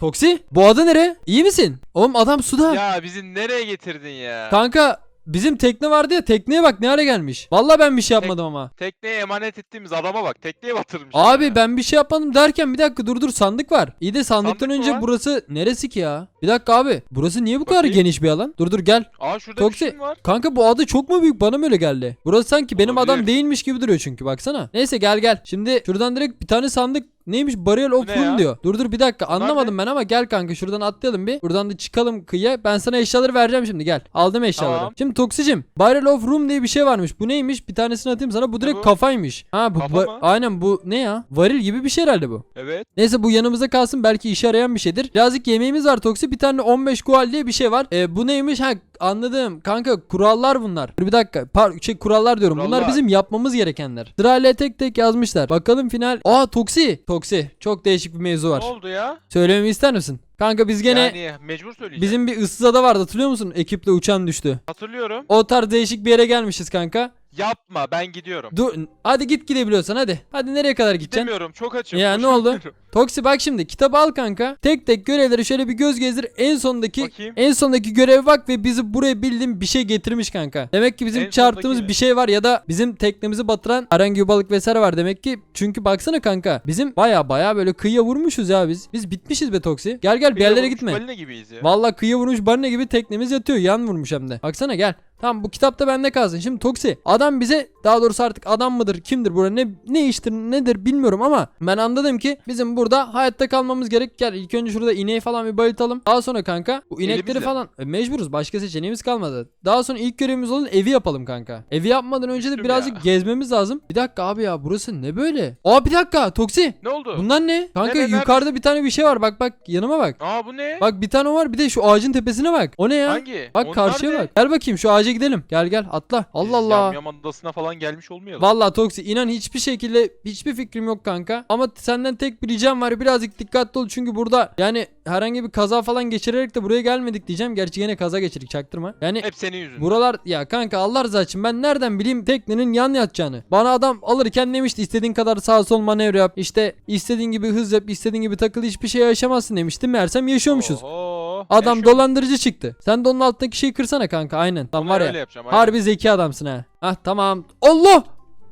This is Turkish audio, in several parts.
Toksi bu ada nere? İyi misin? Oğlum adam suda. Ya bizi nereye getirdin ya? Kanka bizim tekne vardı ya tekneye bak ne hale gelmiş. Vallahi ben bir şey yapmadım ama. Tekneye emanet ettiğimiz adama bak. Tekneye batırmış. Abi ya. ben bir şey yapmadım derken bir dakika dur dur sandık var. İyi de sandıktan Sandık mı önce var? burası neresi ki ya? Bir dakika abi. Burası niye bu kadar Bakayım. geniş bir alan? Dur dur gel. Aa şurada Toksi- bir şey mi var? Kanka bu ada çok mu büyük bana mı öyle geldi? Burası sanki benim Olabilir. adam değilmiş gibi duruyor çünkü baksana. Neyse gel gel. Şimdi şuradan direkt bir tane sandık Neymiş Burial of ne diyor. Dur dur bir dakika anlamadım ben ama gel kanka şuradan atlayalım bir. Buradan da çıkalım kıyıya. Ben sana eşyaları vereceğim şimdi gel. Aldım eşyaları. Tamam. Şimdi Toksicim Burial of Room diye bir şey varmış. Bu neymiş? Bir tanesini atayım sana. Bu direkt bu? kafaymış. Ha bu Kafa mı? aynen bu ne ya? Varil gibi bir şey herhalde bu. Evet. Neyse bu yanımızda kalsın belki işe yarayan bir şeydir. Birazcık yemeğimiz var Toksi. Bir tane 15 gual diye bir şey var. E, bu neymiş? Ha anladım. Kanka kurallar bunlar. Dur bir dakika. Par şey kurallar diyorum. Bunlar Kurallar. bizim yapmamız gerekenler. Sırayla tek tek yazmışlar. Bakalım final. Aa Toksi. Toksi. Çok değişik bir mevzu var. Ne oldu ya? Söylememi ister misin? Kanka biz gene Yani mecbur söyleyeceğim. bizim bir ıssız ada vardı hatırlıyor musun? Ekiple uçan düştü. Hatırlıyorum. O tarz değişik bir yere gelmişiz kanka. Yapma ben gidiyorum. Dur hadi git gidebiliyorsan hadi. Hadi nereye kadar gideceksin? Gidemiyorum çok açım. Ya, ne oldu? Toksi bak şimdi kitabı al kanka. Tek tek görevleri şöyle bir göz gezdir. En sondaki Bakayım. en sondaki göreve bak ve bizi buraya bildiğin bir şey getirmiş kanka. Demek ki bizim En çarptığımız sondaki bir şey var ya da bizim teknemizi batıran herhangi bir balık vesaire var demek ki. Çünkü baksana kanka bizim baya baya böyle kıyıya vurmuşuz ya biz. Biz bitmişiz be Toksi. Gel gel bir yerlere gitme. Balina gibiyiz ya. Vallahi kıyıya vurmuş barına gibi teknemiz yatıyor. Yan vurmuş hem de. Baksana gel. Tamam bu kitapta bende kalsın. Şimdi Toksi adam bize daha doğrusu artık adam mıdır kimdir burada ne ne iştir nedir bilmiyorum ama ben anladım ki bizim burada hayatta kalmamız gerek. Gel ilk önce şurada ineği falan bir bayıltalım. Daha sonra kanka bu inekleri Elimizle. falan e, mecburuz başka seçeneğimiz kalmadı. Daha sonra ilk görevimiz olan evi yapalım kanka. Evi yapmadan önce de Düştüm birazcık ya. gezmemiz lazım. Bir dakika abi ya burası ne böyle? Aa bir dakika Toksi. Ne oldu? Bunlar ne? Kanka Nere, nerede? yukarıda bir tane bir şey var. Bak bak yanıma bak. Aa bu ne? Bak bir tane var bir de şu ağacın tepesine bak. O ne ya? Hangi? Bak Onlar karşıya ne? bak. Gel bakayım şu ağaca gidelim. Gel gel atla. Biz Allah Allah. Yamyam adasına falan gelmiş olmayalım. Vallahi Toksi inan hiçbir şekilde hiçbir fikrim yok kanka. Ama senden tek bir ricam var. Birazcık dikkatli ol çünkü burada yani herhangi bir kaza falan geçirerek de buraya gelmedik diyeceğim. Gerçi yine kaza geçirdik çaktırma. Yani Hep senin yüzünden. Buralar ya kanka Allah rızası için ben nereden bileyim teknenin yan yatacağını. Bana adam alırken demişti istediğin kadar sağ sol manevra yap. İşte istediğin gibi hız yap, istediğin gibi takıl hiçbir şey yaşamazsın demişti. Meğersem yaşıyormuşuz. Oho, Adam yaşıyor. dolandırıcı çıktı. Sen de onun altındaki şeyi kırsana kanka aynen. Tam var ya. yapacağım, aynen. Harbi zeki adamsın ha. Hah tamam. Allah!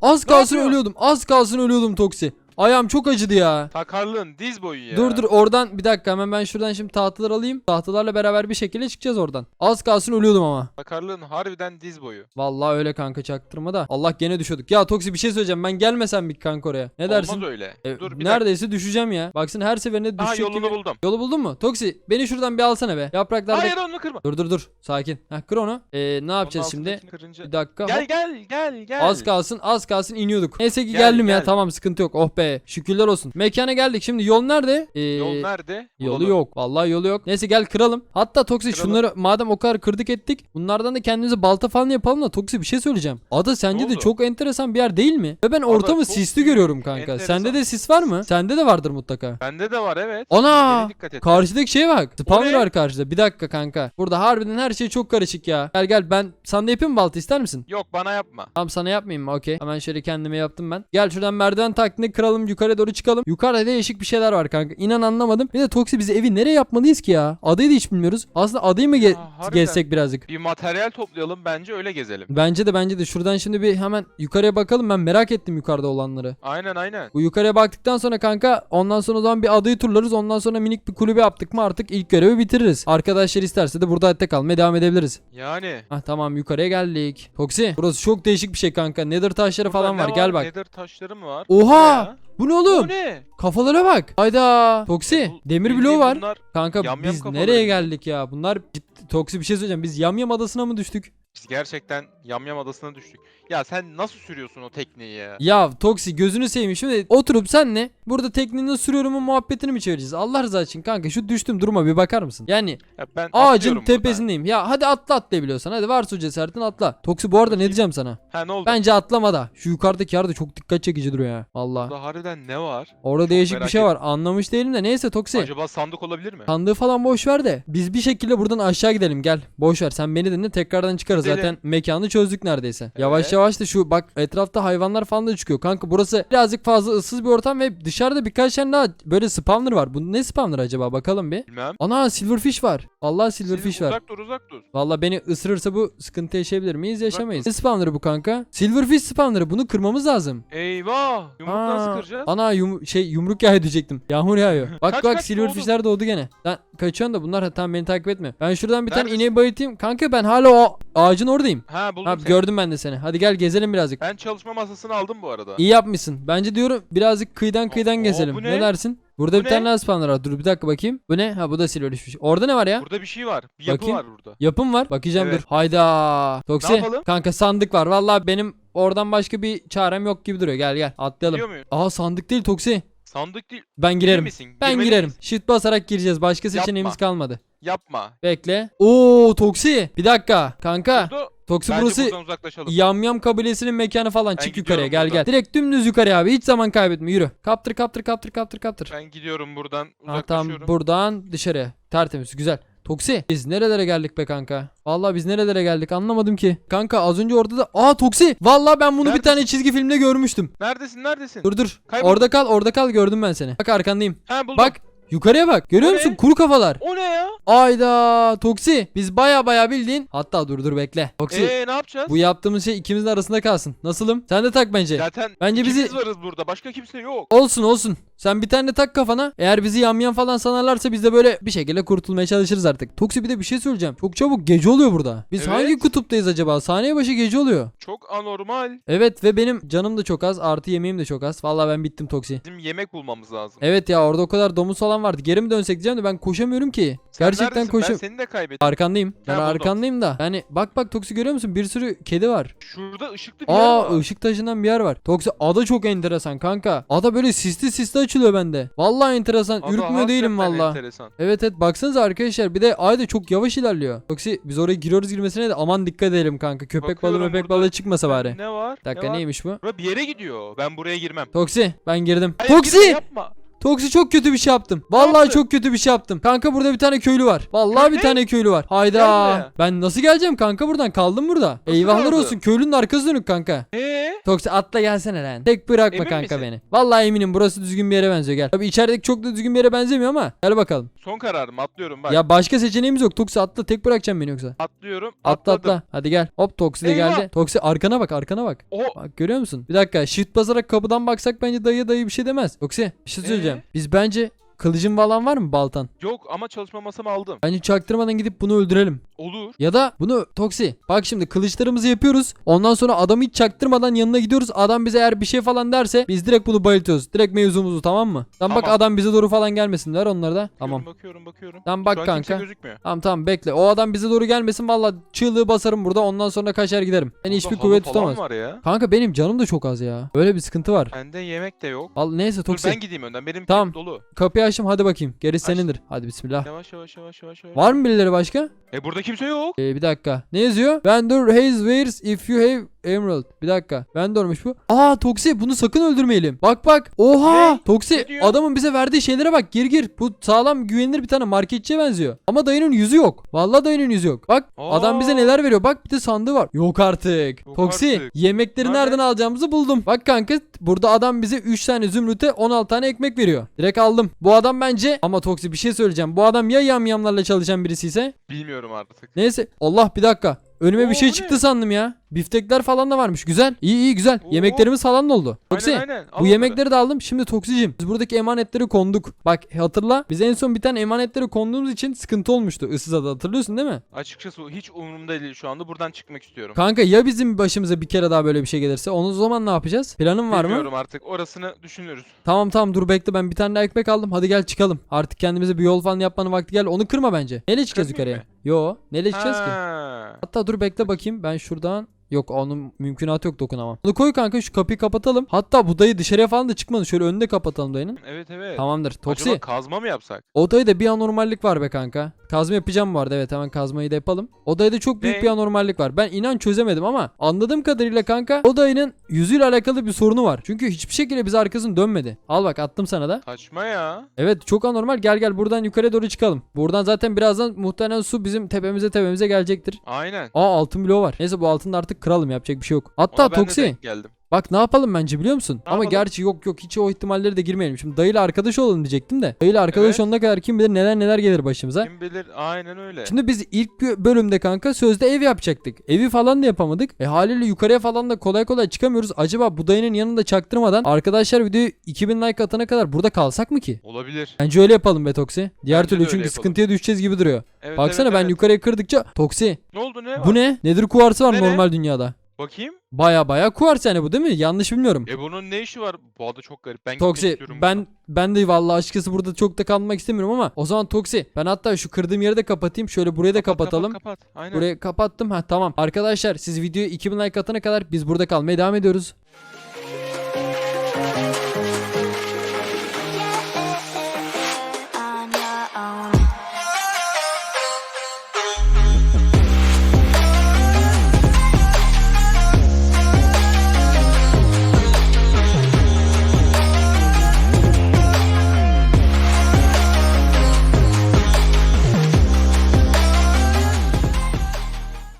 Az kalsın ölüyordum. Az kalsın ölüyordum Toksi. Ayağım çok acıdı ya. Takarlığın diz boyu ya. Dur dur oradan bir dakika hemen ben şuradan şimdi tahtaları alayım. Tahtalarla beraber bir şekilde çıkacağız oradan. Az kalsın ölüyordum ama. Takarlığın harbiden diz boyu. Vallahi öyle kanka çaktırma da. Allah gene düşüyorduk. Ya Toksi bir şey söyleyeceğim. Ben gelmesem bir kanka oraya. Ne dersin? Olmaz öyle. E, Dur bir dakika. neredeyse düşeceğim ya. Baksana her seferinde Aha düşecek yolunu gibi. buldum. Yolu buldun mu? Toksi beni şuradan bir alsana be. Yapraklarda. Hayır onu kırma. Dur dur dur. Sakin. Heh kır onu. Ee, ne yapacağız şimdi? Kırınca... Bir dakika. Gel gel gel gel. Az kalsın az kalsın iniyorduk. Neyse ki Gel, geldim ya gel. tamam sıkıntı yok. Oh be şükürler olsun. Mekana geldik şimdi yol nerede? Ee, Yol nerede? Yolu Bulalım. yok. Vallahi yolu yok. Neyse gel kıralım. Hatta Toksi Kıralım. şunları madem o kadar kırdık ettik. Bunlardan da kendimize balta falan yapalım da Toksi bir şey söyleyeceğim. Ada sence de oldu? çok enteresan bir yer değil mi? Ve ben ortamı çok sisli görüyorum kanka. enteresan. Sende de sis var mı? Sende de vardır mutlaka. Bende de var evet. Ana! Yere dikkat et. Karşıdaki şeye bak. Spawner ne? var karşıda. Bir dakika kanka. Burada harbiden her şey çok karışık ya. Gel gel ben sana da yapayım mı balta ister misin? Yok bana yapma. Tamam sana yapmayayım mı? Okey. Hemen şöyle kendime yaptım ben. Gel şuradan merdiven taklidini kıralım yukarı doğru çıkalım. Yukarıda değişik bir şeyler var kanka. İnan anlamadım. Bir de Toksi bizi evi nereye yapmalıyız ki ya? Adayı da hiç bilmiyoruz. Aslında adayı mı ge- harbiden. gezsek birazcık? Bir materyal toplayalım bence öyle gezelim. Bence de bence de şuradan şimdi bir hemen yukarıya bakalım. Ben merak ettim yukarıda olanları. Aynen aynen. Bu yukarıya baktıktan sonra kanka ondan sonra o zaman bir adayı turlarız. Ondan sonra minik bir kulübe yaptık mı artık ilk görevi bitiririz. Arkadaşlar isterse de burada hayatta kalmaya devam edebiliriz. Yani. Ah tamam yukarıya geldik. Toksi burası çok değişik bir şey kanka. Nether taşları Burada falan ne var. Gel bak. Nether taşları mı var? Oha! Bu ne oğlum? Bu ne? Kafalara bak. Hayda. Toksi. Bu Demir bildiğin bloğu var. Bunlar, Kanka Yamyam biz kafaları nereye geldik ya? Bunlar ciddi, Toksi bir şey söyleyeceğim. Biz Yamyam adasına mı düştük? biz gerçekten Yamyam adasına düştük. Ya sen nasıl sürüyorsun o tekneyi ya? Ya Toksi gözünü seveyim. Şimdi oturup senle burada teknenin sürüyorumun muhabbetini mi çevireceğiz? Allah rızası için kanka şu düştüm duruma bir bakar mısın? Yani ya ben ağacın atlıyorum tepesindeyim. Ya hadi atla atlayabiliyorsan. Hadi varsa o cesaretin atla. Toksi bu arada ne diyeceğim sana? Ha ne oldu? Bence atlama da. Şu yukarıdaki yer de çok dikkat çekici duruyor ya. Valla. Burada harbiden ne var? Orada değişik bir merak şey var. Anlamış değilim de neyse Toksi. Acaba sandık olabilir mi? Sandığı falan boş ver de biz bir şekilde buradan aşağı gidelim gel. Boş ver sen beni dinle tekrardan çıkarız Gidelim. zaten mekanı çözdük neredeyse. Yavaş yavaş da şu bak etrafta hayvanlar falan da çıkıyor. Kanka burası birazcık fazla ıssız bir ortam ve dışarıda birkaç tane daha böyle spawner var. Bu ne spawner acaba bakalım bir. Bilmem. Ana silverfish var. Vallahi silverfish Silver, var. Uzak dur uzak dur. Vallahi beni ısırırsa bu sıkıntı yaşayabilir miyiz? Yaşamayız. Ne spawner'ı bu kanka? Silverfish spawner'ı. Bunu kırmamız lazım. Eyvah. Yumruk nasıl Aa, kıracağız? Ana yum şey yumruk yağıyor diyecektim. Yağmur yağıyor. Bak Kaç, bak kaç, silverfishler doğdu gene. Lan kaçıyorsun da bunlar tamam beni takip etme. Ben şuradan bir tane Neredesin? ineği bayıltayım. Kanka ben hala o ağacın oradayım. Ha buldum Ha, seni. gördüm ben de seni. Hadi gel gezelim birazcık. Ben çalışma masasını aldım bu arada. İyi yapmışsın. Bence diyorum birazcık kıyıdan kıyıdan Oo, gezelim. bu Ne? dersin? Burada Bu bir tane ne? daha spawner var. Dur bir dakika bakayım. Bu ne? Ha bu da silverfish. Orada ne var ya? Burada bir şey var. Bir yapı Bakayım. var burada. Yapım var. Bakacağım Evet. dur. Hayda. Toksi. Ne yapalım? Kanka sandık var. Vallahi benim oradan başka bir çarem yok gibi duruyor. Gel gel atlayalım. Biliyor muyum? Aa sandık değil Toksi. Sandık değil. Ben girerim. misin? Ben Girmeli girerim. miyiz? Shift basarak gireceğiz. Başka seçeneğimiz Yapma. kalmadı. Yapma. Bekle. Oo Toksi. Bir dakika. Kanka. Burada, Toksi bence burası buradan uzaklaşalım. Yamyam kabilesinin mekanı falan. Ben Çık yukarıya gel gel. buradan. Direkt dümdüz yukarıya abi. Hiç zaman kaybetme. Yürü. Kaptır kaptır kaptır kaptır kaptır. Ben gidiyorum buradan Ha, tamam uzaklaşıyorum. buradan dışarıya. Tertemiz güzel. Toksi biz nerelere geldik be kanka? Vallahi biz nerelere geldik anlamadım ki. Kanka az önce orada da aa Toksi. Vallahi ben bunu bir Neredesin? tane çizgi filmde görmüştüm. Neredesin neredesin? Dur dur. Kayboldum. Orada kal orada kal gördüm ben seni. Bak arkandayım. Ha buldum. Bak yukarıya bak. Görüyor O ne? musun? Kuru kafalar. O ne ya? Ayda Toksi biz baya baya bildiğin. Hatta dur dur bekle. Toksi Eee ne yapacağız? bu yaptığımız şey ikimizin arasında kalsın. Nasılım? Sen de tak bence. Zaten Bence bizi- varız burada. Başka kimse yok. Olsun olsun. Sen bir tane tak kafana. Eğer bizi yamyan falan sanarlarsa biz de böyle bir şekilde kurtulmaya çalışırız artık. Toksi bir de bir şey söyleyeceğim. Çok çabuk gece oluyor burada. Biz Evet. hangi kutuptayız acaba? Saniye başı gece oluyor. Çok anormal. Evet ve benim canım da çok az. Artı yemeğim de çok az. Vallahi ben bittim Toksi. Bizim yemek bulmamız lazım. Evet ya orada o kadar domuz falan vardı. Geri mi dönsek diyeceğim de ben koşamıyorum ki. Sen Gerçekten neredesin? Ben seni de kaybettim. Arkandayım. Ben buldum. arkandayım da. Yani bak bak Toksi görüyor musun? Bir sürü kedi var. Şurada ışıklı bir yer Aa var. ışık taşından bir yer var. Toksi ada çok enteresan kanka. Ada böyle sisli sisli açılıyor bende. Vallahi enteresan. Ada Ürkmüyor değilim hakikaten valla. enteresan. Evet evet baksanıza arkadaşlar bir de ay da çok yavaş ilerliyor. Toksi biz oraya giriyoruz girmesine de aman dikkat edelim kanka. Köpek balığı Bakıyorum köpek burada. balığı çıkmasa bari. Ne var? Bir dakika ne var? neymiş bu? Bura bir yere gidiyor. Ben buraya girmem. Toksi ben girdim. Hayır, girme, Toksi! yapma. Toksi çok kötü bir şey yaptım. Vallahi çok kötü bir şey yaptım. Kanka burada bir tane köylü var. Vallahi bir Ne? tane köylü var. Hayda. buraya. Ben nasıl geleceğim kanka buradan? Kaldım burada. Eyvahlar kaldın? olsun. Köylünün arkası dönük kanka. Eee? Toksi atla gelsene lan. Tek bırakma Emin kanka misin? beni. Vallahi eminim burası düzgün bir yere benziyor gel. Tabii içerideki çok da düzgün bir yere benzemiyor ama gel bakalım. Son kararım atlıyorum bak. Ya başka seçeneğimiz yok. Toksi atla tek bırakacağım beni yoksa. Atlıyorum. Atla atladım. atla. Hadi gel. Hop Toksi de Eyvah. geldi. Toksi arkana bak arkana bak. Oho. Bak görüyor musun? Bir dakika shift basarak kapıdan baksak bence dayı dayı bir şey demez. Toksi bir şey söyleyeceğim. Biz bence kılıcın falan var mı baltan? Yok ama çalışma masamı aldım. Bence çaktırmadan gidip bunu öldürelim. Olur. Ya da bunu Toksi bak şimdi kılıçlarımızı yapıyoruz. Ondan sonra adamı hiç çaktırmadan yanına gidiyoruz. Adam bize eğer bir şey falan derse biz direkt bunu bayıltıyoruz. Direkt mevzumuzu tamam mı? Tamam, bak adam bize doğru falan gelmesin. Ver onları da. Tamam. Bakıyorum bakıyorum. Tamam Şu an bak kimse kanka. gözükmüyor. Tamam tamam bekle. O adam bize doğru gelmesin. Valla çığlığı basarım burada. Ondan sonra kaçar giderim. Beni Burada hiçbir halı kuvvet falan tutamaz. var ya. Kanka benim canım da çok az ya. Öyle bir sıkıntı var. Bende yemek de yok. Al neyse Dur Toksi. ben gideyim önden. Benim Tamam. tamam. dolu. Kapıyı açtım hadi bakayım. Açtım. senindir. Hadi bismillah. Yavaş yavaş yavaş yavaş yavaş. Var mı birileri başka? E burada kimse yok. Ee, bir dakika. Ne yazıyor? Vendor has wares if you have emerald. Bir dakika. Vendormuş bu. Aa Toksi bunu sakın öldürmeyelim. Bak bak. Oha. Ne? Toksi Ne adamın bize verdiği şeylere bak. Gir gir. Bu sağlam güvenilir bir tane marketçiye benziyor. Ama dayının yüzü yok. Vallahi dayının yüzü yok. Bak Aa. adam bize neler veriyor. Bak bir de sandığı var. Yok artık. Yok Toksi artık. yemekleri Nerede? nereden alacağımızı buldum. Bak kanka burada adam bize 3 tane zümrüte 16 tane ekmek veriyor. Direkt aldım. Bu adam bence ama Toksi bir şey söyleyeceğim. Bu adam ya yamyamlarla çalışan birisi ise Bilmiyorum artık. Neyse Allah bir dakika. Önüme bir Oo, şey bu çıktı ne? sandım ya. Biftekler falan da varmış. Güzel. İyi iyi güzel. Oo. Yemeklerimiz falan da oldu. Toksi. Aynen aynen. Al Bu yemekleri de aldım. Şimdi Toksicim biz buradaki emanetleri konduk. Bak hatırla. Biz en son bir tane emanetleri konduğumuz için sıkıntı olmuştu. Issız ada hatırlıyorsun değil mi? Açıkçası hiç umurumda değil şu anda. Buradan çıkmak istiyorum. Kanka ya bizim başımıza bir kere daha böyle bir şey gelirse onu o zaman ne yapacağız? Planın var mı? Bilmiyorum artık. Orasını düşünürüz. Tamam tamam dur bekle ben bir tane daha ekmek aldım. Hadi gel çıkalım. Artık kendimize bir yol falan yapmanın vakti geldi. Onu kırma bence. Neyle çıkacağız Kırmayayım yukarıya? Yo. Neyle çıkacağız ki? Ha. Hatta dur bekle bakayım. Ben şuradan Yok onun mümkünatı yok dokunamam. Bunu koy kanka şu kapıyı kapatalım. Hatta bu dayı dışarıya falan da çıkmadı. Şöyle önünde kapatalım dayının. Evet evet. Tamamdır. Toksi. Acaba kazma mı yapsak? Odayda bir anormallik var be kanka. Kazma yapacağım arada evet hemen kazmayı da yapalım. Odayda çok büyük Ne? bir anormallik var. Ben inan çözemedim ama anladığım kadarıyla kanka odayının yüzüyle alakalı bir sorunu var. Çünkü hiçbir şekilde bize arkasını dönmedi. Al bak attım sana da. Saçma ya. Evet çok anormal gel gel buradan yukarı doğru çıkalım. Buradan zaten birazdan muhtemelen su bizim tepemize tepemize gelecektir. Aynen. Aa altın bloğu var. Neyse bu altını da artık artık kıralım yapacak bir şey yok. Hatta Ona ben de Toksi denk geldim. Bak ne yapalım bence biliyor musun? Ama yapalım? gerçi yok yok hiç o ihtimalleri de girmeyelim. Şimdi dayıyla arkadaş olalım diyecektim de. Dayıyla arkadaş Evet. olana kadar kim bilir neler neler gelir başımıza. Kim bilir aynen öyle. Şimdi biz ilk gö- bölümde kanka sözde ev yapacaktık. Evi falan da yapamadık. E haliyle yukarıya falan da kolay kolay çıkamıyoruz. Acaba bu dayının yanında çaktırmadan arkadaşlar videoyu 2000 like atana kadar burada kalsak mı ki? Olabilir. Bence öyle yapalım be Toksi. Diğer Bence de türlü öyle çünkü yapalım. sıkıntıya düşeceğiz gibi duruyor. Evet, Baksana evet, ben evet. yukarıya kırdıkça Toksi. Ne oldu ne Bu var? ne? Nedir kuvarsı var Ne ne? normal dünyada. Bakayım. Baya baya kuvars yani bu değil mi? Yanlış bilmiyorum. E bunun ne işi var? Bu ada çok garip. Ben gitmek Toksi istiyorum ben buradan. ben de vallahi açıkçası burada çok da kalmak istemiyorum ama o zaman Toksi ben hatta şu kırdığım yeri de kapatayım. Şöyle burayı da Kapat, kapat, kapatalım. Kapat, Aynen. Burayı kapattım. Ha tamam. Arkadaşlar siz videoyu 2000 like atana kadar biz burada kalmaya devam ediyoruz.